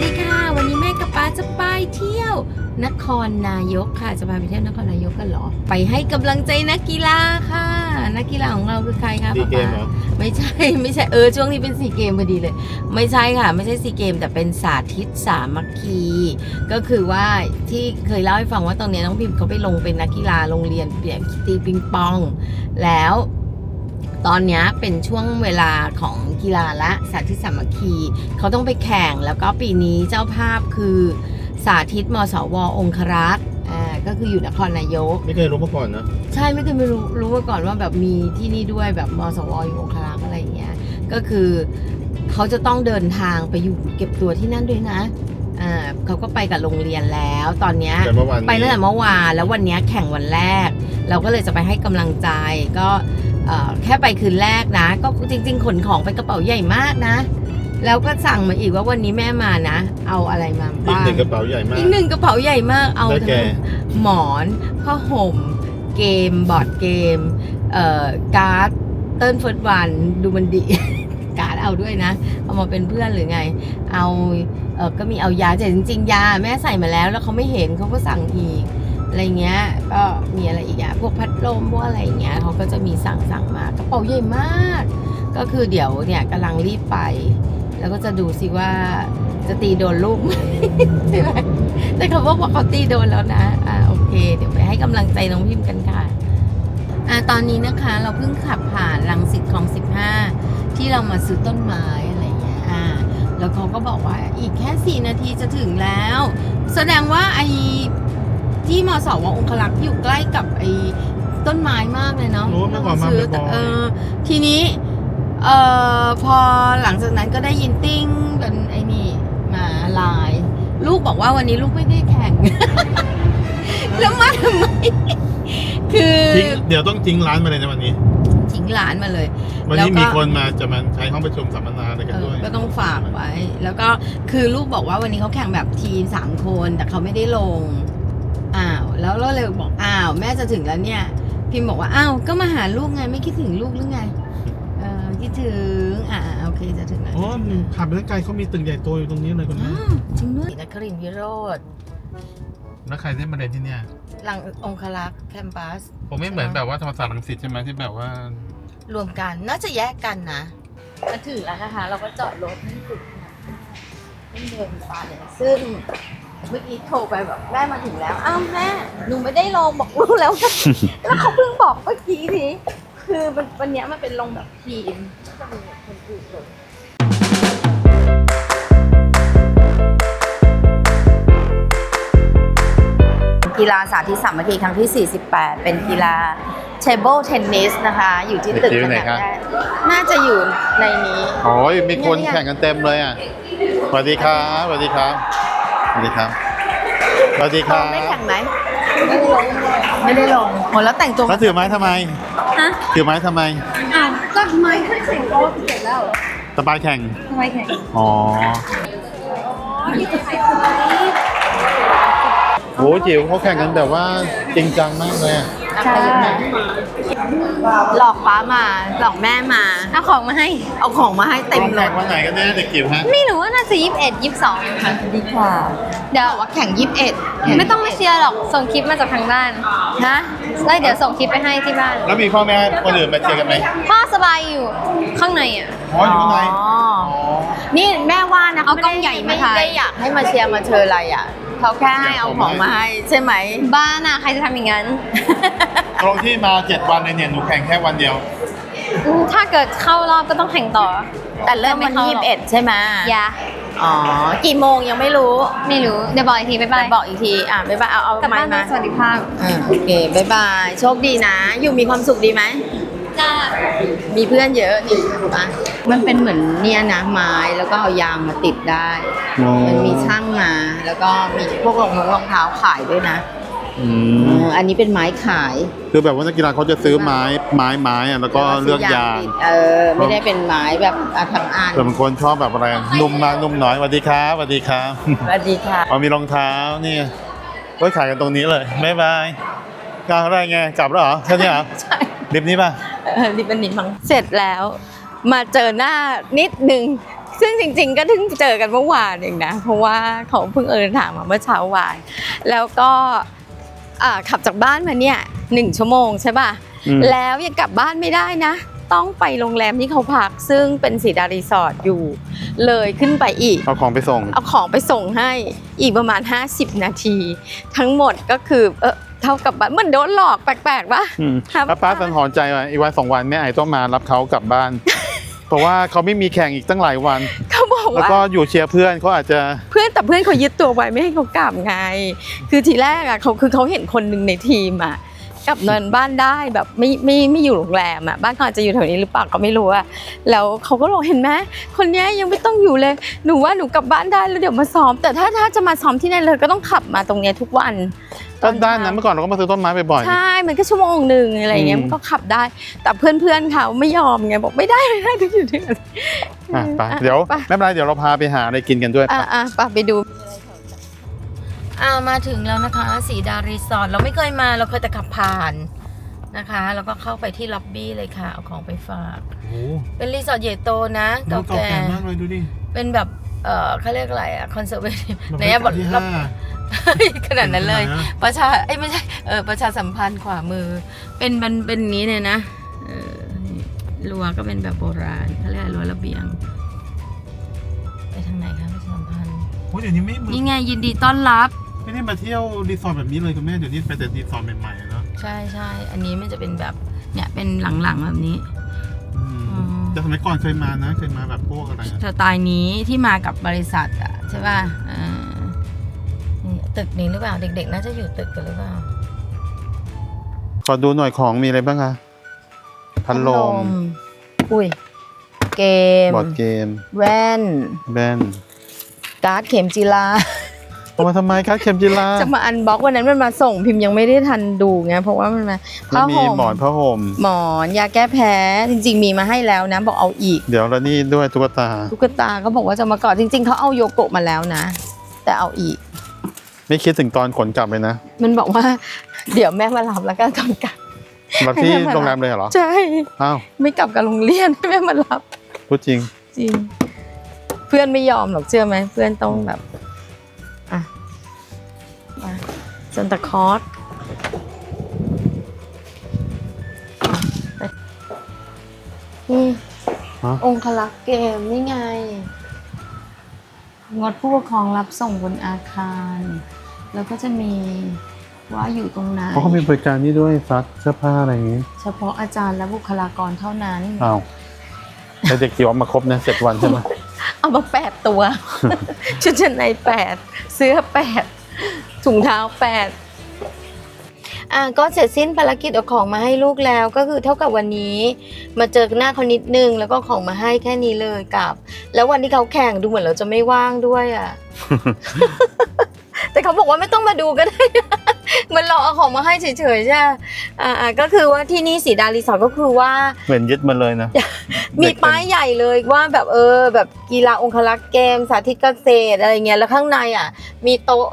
สดีค่ะ วันนี้แม่กับป้าจะไปเที่ยว นครนายกค่ะ จะพาไปเที่ยวนครนายกกันเหรอ ไปให้กำลังใจนักกีฬาค่ะ นักกีฬาของเราคือใครคะดีป๊าเกมเหรอไม่ใช่ไม่ใช่เออช่วงนี้เป็นสีเกมพอดีเลย ไม่ใช่ค่ะ ไม่ใช่สีเกมแต่เป็นสาธิตสามัคคี ก็คือว่าที่เคยเล่าให้ฟังว่าตอนนี้น้องพิมพ์เขาไปลงเป็นนักกีฬาโรงเรียนเปียกตีปิงปอง แล้ว ตอนเนี้ยเป็นช่วงเวลาของกีฬาละสาธิตสามัคคี เขาต้องไปแข่งแล้วก็ปีนี้เจ้าภาพคือสาธิตมสวองครักษ์อ่าก็คืออยู่นครนายก ไม่เคยรู้มาก่อนนะ ใช่ไม่เคยไม่รู้รู้มาก่อนว่าแบบมีที่นี่ด้วยแบบมสวอยู่องครักษ์อะไรอย่างเงี้ยก็คือเขาจะต้องเดินทางไปอยู่เก็บตัวที่นั่นด้วยนะอ่าเขาก็ไปกับโรงเรียนแล้ว ตอนเนี้ยแต่เมื่อวานไปตั้งแต่เมื่อวานแล้ววันเนี้ยแข่งวันแรก เราก็เลยจะไปให้กำลังใจก็เอ่อ แค่ไปคืนแรกนะ ก็จริง ๆ ขนของไปกระเป๋าใหญ่มากนะ แล้วก็สั่งมาอีกว่าวันนี้แม่มานะ เอาอะไรมาอีกบ้างหนึ่งกระเป๋าใหญ่มาก อีกหนึ่งกระเป๋าใหญ่มากเอาได้แก่ ทั้งหมอนผ้าห่ม เกมบอร์ดเกมเอ่อการ์ดเติ้ลเฟิร์สวันดูมันดี การ์ดเอาด้วยนะ เอามาเป็นเพื่อนหรือไง เอาเออก็มีเอายาแต่จริง ๆ ยาแม่ใส่มาแล้ว แล้วเขาไม่เห็นเขาก็สั่งอีก อะไรเงี้ยก็มีอะไรอีกอะพวกพัดลมพวกอะไรเงี้ยเขาก็จะมีสั่งสั่งมากระเป๋าใหญ่มาก ก็คือเดี๋ยวเนี่ยกำลังรีบไป แล้วก็จะดูสิว่าจะตีโดนลูกไหมใช่ไหมแต่เขาบอกว่าเขาตีโดนแล้วนะอ่าโอเค เดี๋ยวไปให้กำลังใจน้องพิมพ์กันค่ะอ่าตอนนี้นะคะเราเพิ่งขับผ่านลังสิตคลองสิบห้าที่เรามาซื้อต้นไม้อะไรเงี้ยอ่าแล้วเขาก็บอกว่าอีกแค่สี่นาทีจะถึงแล้ว แสดงว่าไอ ที่มสวองคลักษ์อยู่ใกล้กับไอ้ต้นไม้มากเลยเนาะรู้ว่าเมื่อก่อนมาซื้บ่อยๆ เออทีนี้เอ่อพอหลังจากนั้นก็ได้ยินติ้งเป็นไอ้นี่มาไลาย ลูกบอกว่าวันนี้ลูกไม่ได้แข่ง แล้วมาทำไม คือทิ้งเดี๋ยวต้องทิ้งร้านมาเลยนะวันนี้ ทิ้งหลานมาเลย วันแล้วนี้ก็ มีคนมาจะมาใช้ห้องประชุมสัมมนาอะไรกันเอด้อวยก็ต้องฝากไว้ แล้วก็คือลูกบอกว่าวันนี้เขาแข่งแบบทีมสามคน แต่เขาไม่ได้ลงอ้าว แล้วเราเลยบอกอ้าวแม่จะถึงแล้วเนี่ย พิมพ์บอกว่าอ้าวก็มาหาลูกไงไม่คิดถึงลูกหรือไงเออคิดถึงอ่าโอเคจะถึงแล้วอ๋อขับไปตั้งไกลเขามีตึกใหญ่โตอยู่ตรงนี้เลยคนอ้านี้วจริงด้วยนครินทร์วิโรธแล้วใครได้มาเรียนที่เนี่ยหลังองคลักษ์แคมปัสผมไม่เหมือนแบบว่าธรรมศาสตร์รังสิตใช่ไหมที่แบบว่า รวมกันน่าจะแยกกันนะมาถึงแล้วนะคะ เราก็จอดรถที่จุดนี่เดินไปซึ่ง เมื่อกี้โทรไปแบบแม่มาถึงแล้ว อ้าวแม่หนูไม่ได้ลงบอกลูกแล้ว แล้วเขาเพิ่งบอกเมื่อกี้นี้คือมันวันเนี้ยมันเป็นลงแบบทีมก็จะมีคนอื่นลงกีฬาสาธิตสามัคคีครั้งที่ 48 เป็นกีฬา table tennis นะคะ อยู่ที่ตึกอยู่ไหนขนาดครับแรกน่าจะอยู่ในนี้ โอ้ยมีคนแข่งกันเต็มเลยอะสวัสดีครับสวัสดีครับ สวัสดีครับ สวัสดีคลรังบได้แข่งไหมไม่ได้ลงไม่ได้ลงโหแล้วแต่งตัวแล้วถือไม้ทำไม ฮะถือไม้ทำไมอ้าวก็ไม่ค่อยแข่งโต๊ะเสร็จแล้วสบายแข่ง ทำไมแข่งอ๋อโหจิ๋วเขาแข่งกันแบบว่าจริงจังมากเลยอะ ใช่หลอกป้ามา หลอกแม่มา เอาของมาให้ เอาของมาให้เต็มเลแข่ย งวันไหนกันแน่เด็กจิ๋วฮะ ไม่รู้ว่าน่าจะยี่สิบเอ็ดยี่สิบสองค่ะดีค่ะเดี๋ยวว่าแข่งยี่สิบเอ็ดไม่ต้องมาเชียร์หรอก ส่งคลิปมาจากทางบ้านนะแล้วเดี๋ยวส่งคลิปไปให้ที่บ้าน แล้วมีพ่อแม่คนอื่นมาเชียร์กันไหมพ่อสบายอยู่ข้างในอะ อ๋ออยู่ข้างในอ๋อ นี่แม่ว่านะเอากล้องใหญ่มาถ่าย ไม่ได้อยากให้มาเชียร์มาเชิญอะไรอะ เขาแค่ให้เอาของมาให้ใช่ไหม บ้านอะใครจะทำอย่างนั้น ตรงที่มาเจ็ดวันเลยเนี่ยหนูแข่งแค่วันเดียวอืมถ้าเกิดเข้ารอบก็ต้องแข่งต่อ แต่เริ่มวันที่ยี่สิบเอ็ดใช่ไหมอย่าอ๋อ กี่โมงยังไม่รู้ ไม่รู้ เดี๋ยวบอกอีกทีบ๊ายบายแต่บอกอีกที อะบ๊ายบาย เอาเอากลับไม้บ้านมาด้วยสวัสดิภาพอ่าโอเคบ๊ายบาย โชคดีนะ อยู่มีความสุขดีไหม จ้ามีเพื่อนเยอะนี่ปะมันเป็นเหมือนเนี่ยนะไม้แล้วก็เอายางมาติดได้ อ๋อ มันมีช่างมา แล้วก็มีพวกรองรองเท้าขายด้วยนะอืเอมออันนี้เป็นไม้ขายคือแบบว่านักกีฬาเขาจะซื้อไม้ไม้ไม้อะแล้วก็เลือกยางติดเออไม่ได้เป็นไม้แบบอะทั้งอันแต่บางคนชอบแบบอะไรนุ่มมากนุ่มน้อยสวัสดีครับสวัสดีครับ สวัสดีค่ะ เอามีรองเท้านี่ก็ขายกันตรงนี้เลยบ๊ายบายกลางอะไรไงกลับแล้วเหรอแค่นี้เหรอใช่ริบนี้ป่ะ เออดิบันนิมังเสร็จแล้ว มาเจอหน้านิดนึงซึ่งจริง ๆ ก็เพิ่งเจอกันเมื่อวานเองนะ เพราะว่าเขาเพิ่งเอินถามมาเมื่อเช้าวาน แล้วก็อ่าขับจากบ้านมาเนี่ยหนึ่งชั่วโมงใช่ป่ะอืมแล้วยังกลับบ้านไม่ได้นะ ต้องไปโรงแรมที่เขาพัก ซึ่งเป็นสีดารีสอร์ทอยู่ เลยขึ้นไปอีก เอาของไปส่ง เอาของไปส่งให้อีกประมาณ 50 นาที ทั้งหมดก็คือเออ เท่ากับบ้านเหมือนโดนหลอกแปลกๆปะอืมครับแล้วป้าสังหรณ์ใจว่าอีกวันสองวันแม่ไอ้ต้องมารับเขากลับบ้าน เพราะว่าเขาไม่มีแข่งอีกตั้งหลายวัน เขาบอกแล้วว่า ก็อยู่เชียร์เพื่อนเขาอาจจะ เพื่อนแต่เพื่อนเขายึดตัวไว้ไม่ให้เขากลับไง คือทีแรกอะเขาคือเขาเห็นคนหนึ่งในทีมอะกลับนอนบ้านได้แบบไม่ไม่ไม่อยู่โรงแรมอะบ้านเขาอาจจะอยู่แถวนี้หรือเปล่าก็ไม่รู้อะแล้วเขาก็บอกเห็นไหมคนเนี้ยยังไม่ต้องอยู่เลยหนูว่าหนูกลับบ้านได้แล้วเดี๋ยวมาซ้อม แต่ถ้าถ้าจะมาซ้อมที่นั่นเลยก็ต้องขับมาตรงเนี้ยทุกวัน ต้นด้านนั้นเมื่อก่อนเราก็มาซื้อต้นไม้บ่อยใช่ มันก็ชั่วโมงหนึ่งอะไรอย่างเงี้ยอืมมันก็ขับได้ แต่เพื่อนๆเขาไม่ยอมไงบอกไม่ได้ไม่ได้ต้องอยู่ที่นั่นๆอะไปเดี๋ยวไปไม่เป็นไรเดี๋ยวเราพาไปหาอะไรกินกันด้วยอะไปอะไปไปดูอ่ามาถึงแล้วนะคะสีดารีสอร์ทเราไม่เคยมาเราเคยแต่ขับผ่านนะคะ แล้วก็เข้าไปที่ล็อบบี้เลยค่ะ เอาของไปฝากโอ้เป็นรีสอร์ทใหญ่โตนะเก่าแก่มากเลยดูดิ เป็นแบบ เออเขาเรียกอะไรอะคอนเซอร์เวทีฟมันไหนเป็นอะบอกที่รอบห้า ขนาดนั้นเลยเป็นขนาดนั้นประชาเอ้ยไม่ใช่เออประชาสัมพันธ์ขวามือ เป็นมันเป็นอย่างนี้เนี่ยนะเออนี่รั้วก็เป็นแบบโบราณเขาเรียกอะไรรั้วระเบียง ไปทางไหนคะประชาสัมพันธ์โอ้ยเดี๋ยวนี้ไม่เหมือนนี่ไงยินดีต้อนรับ ไม่ได้มาเที่ยวรีสอร์ทแบบนี้เลยคุณแม่เดี๋ยวนี้ไปแต่รีสอร์ทใหม่ๆเนาะใช่ใช่อันนี้มันจะเป็นแบบเนี่ยเป็นหลังๆแบบนี้ อืมอืมแต่สมัยก่อนเคยมานะเคยมาแบบพวกอะไรอะสไตล์นี้ที่มากับบริษัทอะใช่ป่ะอ่านี่ ตึกนี้หรือเปล่า เด็ก ๆ น่าจะอยู่ตึกกันหรือเปล่า ขอดูหน่อยของมีอะไรบ้างคะพัดลม อุ้ย เกม บอร์ดเกม แว่น แบนการ์ดเข็มจีลาเอามาทำไมคะเข็มจีราจะมาอันบ็อกวันนั้นมันมาส่งพิมพ์ยังไม่ได้ทันดูไงเพราะว่ามันมาแล้ผ้าวมีห่มหมอนผ้าห่มหมอนยาแก้แพ้จริง ๆ มีมาให้แล้วนะบอกเอาอีก เดี๋ยวแล้วนี่ด้วยตุ๊กตาตุ๊กตาก็บอกว่าจะมาก่อนจริง ๆเขาเอาโยโกะมาแล้วนะ แต่เอาอีก ไม่คิดถึงตอนขนกลับเลยนะมันบอกว่า เดี๋ยวแม่มารับแล้วก็ก่อนกลับมาที่ให้แม่มาโรงแรมเลยเหรอ ใช่ อ้าว ไม่กลับกับโรงเรียนให้แม่มารับพูดจริง จริง เพื่อนไม่ยอมหรอกเชื่อไหม เพื่อนต้องแบบอะมาซันตาคลอสนี่ฮะ องคลักษ์เกมนี่ไง งดผู้ปกครองรับส่งบนอาคาร แล้วก็จะมีว่าอยู่ตรงไหนเพราะเขามีบริการนี่ด้วยซักเสื้อผ้าอะไรอย่างงี้ เฉพาะอาจารย์และบุคลากรเท่านั้นอ้าวแต่เด็กจิ๋วเอามาครบนะเสร็จวันใช่ไหมเอามาแปดตัว ชุดชั้นในแปดเสื้อแปดถุงเท้าแปดอะก็เสร็จสิ้นภารกิจเอาของมาให้ลูกแล้วก็คือเท่ากับวันนี้ มาเจอหน้าเขานิดนึงแล้วก็ของมาให้แค่นี้เลยกลับ แล้ววันที่เขาแข่งดูเหมือนเราจะไม่ว่างด้วยอะ แต่เขาบอกว่าไม่ต้องมาดูก็ได้นะมันรอเอาของมาให้เฉยๆใช่ไหมอ่าอ่าก็คือว่าที่นี่สีดารีสอร์ทก็คือว่า เหมือนยึดมันเลยนะ มีเด็กเต็มป้ายใหญ่เลยว่าแบบเออ แบบกีฬาองคลักษ์เกม สาธิตเกษตรอะไรเงี้ยแล้วข้างในอะ มีโต๊ะ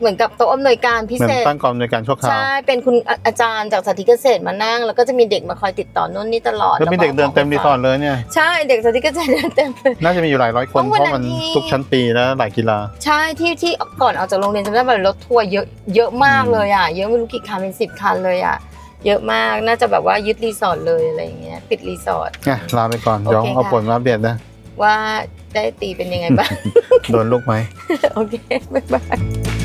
เหมือนกับโต๊ะอำนวยการพิเหมือนเศษตั้งกองในวยการชั่วคราวใช่ เป็นคุณอาอาจารย์จากสาธิตเกษตรมานั่ง แล้วก็จะมีเด็กมาคอยติดต่อนู่นนี่ตลอดแล้วมีเด็กเดินเต็มรีสอร์ทเลยเนี่ย ใช่ เด็กสาธิตเกษตรเดินเต็มเลย น่าจะมีอยู่หลายร้อยคนต้องวันเพราะมันอาทิตย์ทุกชั้นปีแล้วหลายกีฬา ใช่ที่ที่ก่อนออกจากโรงเรียนจำได้แบบรถทัวร์เยอะเยอะมากเลยอะ เยอะไม่รู้กี่คันเป็นสิบคันเลยอะ เยอะมาก น่าจะแบบว่ายึดรีสอร์ทเลยอะไรอย่างเงี้ย ปิดรีสอร์ท อะลาไปก่อนโอเคเดี๋ยวเอาค่ะ ผลมาอัปเดตนะ ว่าได้ตีเป็นยังไงบ้าง โดนลูกไหม โอเค บ๊ายบาย